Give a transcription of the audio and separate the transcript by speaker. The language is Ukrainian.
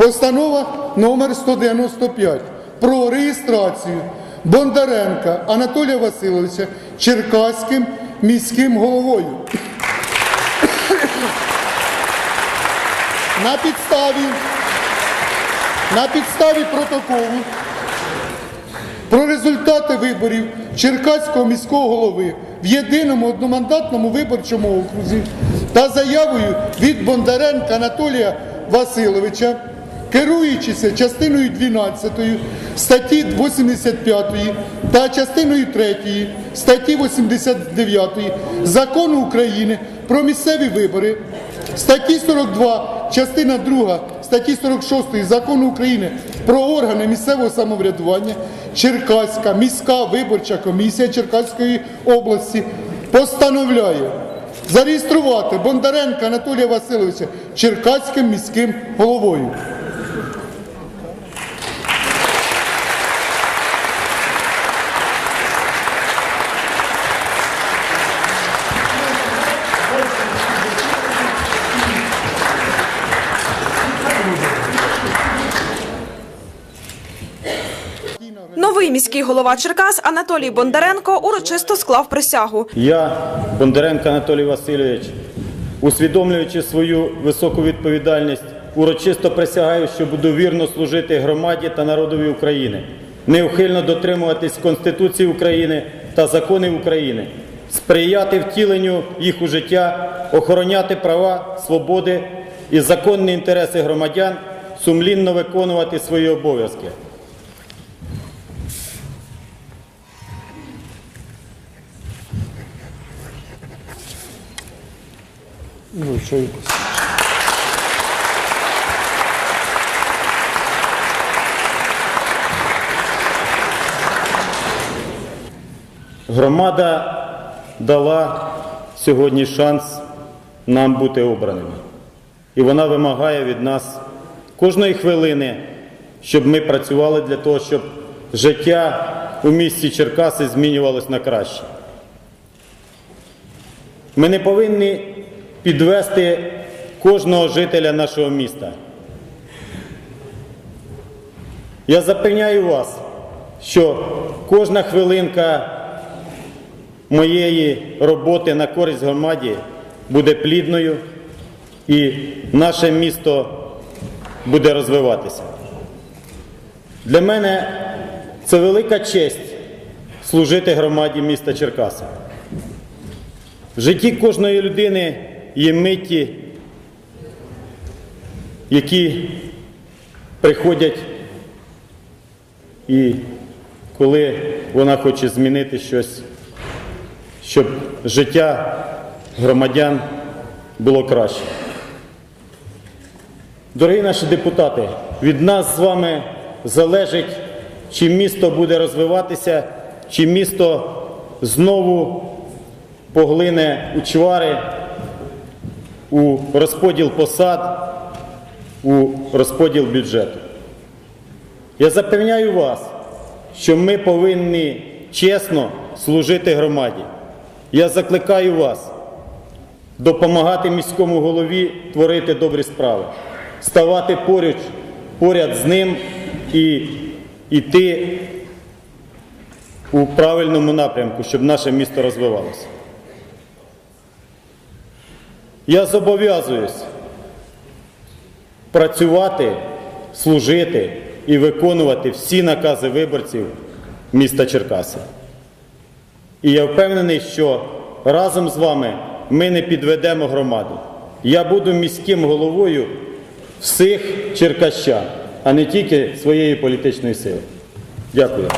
Speaker 1: Постанова номер 195 про реєстрацію Бондаренка Анатолія Васильовича Черкаським міським головою. На підставі, на підставі протоколу про результати виборів Черкаського міського голови в єдиному одномандатному виборчому окрузі та заявою від Бондаренка Анатолія Васильовича, керуючися частиною 12 статті 85 та частиною 3 статті 89 Закону України про місцеві вибори, статті 42, частина 2 статті 46 Закону України про органи місцевого самоврядування Черкаська міська виборча комісія Черкаської області постановляє зареєструвати Бондаренка Анатолія Васильовича Черкаським міським головою.
Speaker 2: Новий міський голова Черкас Анатолій Бондаренко урочисто склав присягу.
Speaker 3: Я, Бондаренко Анатолій Васильович, усвідомлюючи свою високу відповідальність, урочисто присягаю, що буду вірно служити громаді та народові України, неухильно дотримуватись Конституції України та законів України, сприяти втіленню їх у життя, охороняти права, свободи і законні інтереси громадян, сумлінно виконувати свої обов'язки.
Speaker 1: Ну, що
Speaker 3: Громада дала сьогодні шанс нам бути обраними. І вона вимагає від нас кожної хвилини, щоб ми працювали для того, щоб життя у місті Черкаси змінювалось на краще. Ми не повинні підвести кожного жителя нашого міста. Я запевняю вас, що кожна хвилинка моєї роботи на користь громаді буде плідною і наше місто буде розвиватися. Для мене це велика честь служити громаді міста Черкаса. В житті кожної людини є миті, які приходять і коли вона хоче змінити щось, щоб життя громадян було краще. Дорогі наші депутати, від нас з вами залежить, чи місто буде розвиватися, чи місто знову поглине у чвари, у розподіл посад, у розподіл бюджету. Я запевняю вас, що ми повинні чесно служити громаді. Я закликаю вас допомагати міському голові творити добрі справи, ставати поруч, поряд з ним і йти у правильному напрямку, щоб наше місто розвивалося. Я зобов'язуюсь працювати, служити і виконувати всі накази виборців міста Черкаси. І я впевнений, що разом з вами ми не підведемо громаду. Я буду міським головою всіх черкащан, а не тільки своєї політичної сили. Дякую.